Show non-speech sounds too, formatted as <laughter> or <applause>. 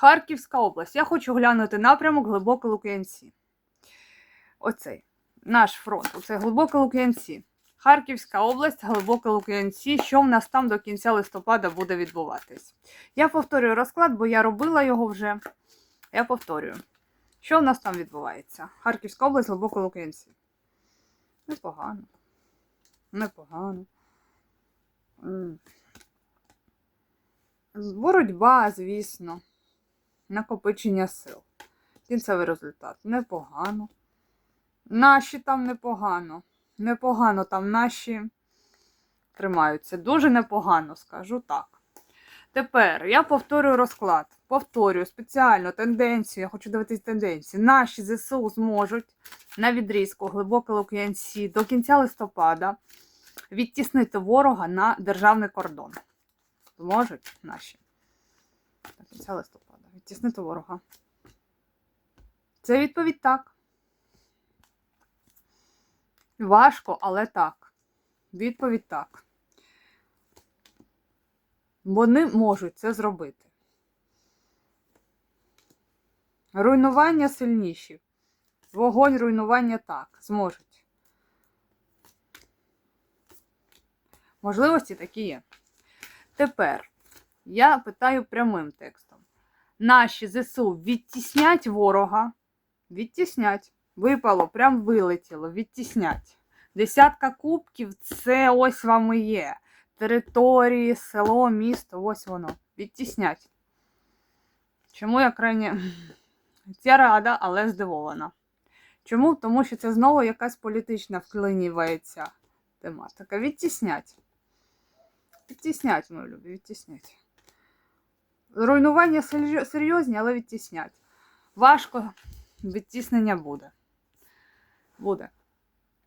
Харківська область. Я хочу глянути напрямок глибоке Лук'янці. Оцей. Наш фронт. Оце глибоке Лук'янці. Харківська область, глибоке Лук'янці. Що в нас там до кінця листопада буде відбуватись? Я повторюю розклад, бо я робила його вже. Я повторюю. Що в нас там відбувається? Харківська область, глибоко Лук'янці. Непогано. Непогано. Боротьба, звісно. Накопичення сил. Кінцевий результат. Непогано. Наші там непогано. Непогано там наші тримаються. Дуже непогано, скажу так. Тепер я повторюю розклад. Повторюю спеціально тенденцію. Я хочу дивитись тенденції. Наші ЗСУ зможуть на відрізку глибоке Лук'янці до кінця листопада відтіснити ворога на державний кордон. Зможуть наші. До кінця листопада. Відтіснити ворога. Це відповідь так. Важко, але так. Відповідь так. Вони можуть це зробити. Руйнування сильніші. Вогонь руйнування так. Зможуть. Можливості такі є. Тепер я питаю прямим текстом. Наші ЗСУ відтіснять ворога. Відтіснять. Випало, прям вилетіло, відтіснять. Десятка кубків це ось вам і є. Території, село, місто, ось воно. Відтіснять. Чому я крайне <laughs> я рада, але здивована. Чому? Тому що це знову якась політична вклинюється тематика. Відтіснять. Відтіснять, мої любі, відтіснять. Руйнування серйо- серйозні, але відтіснять. Важко, відтіснення буде. Буде.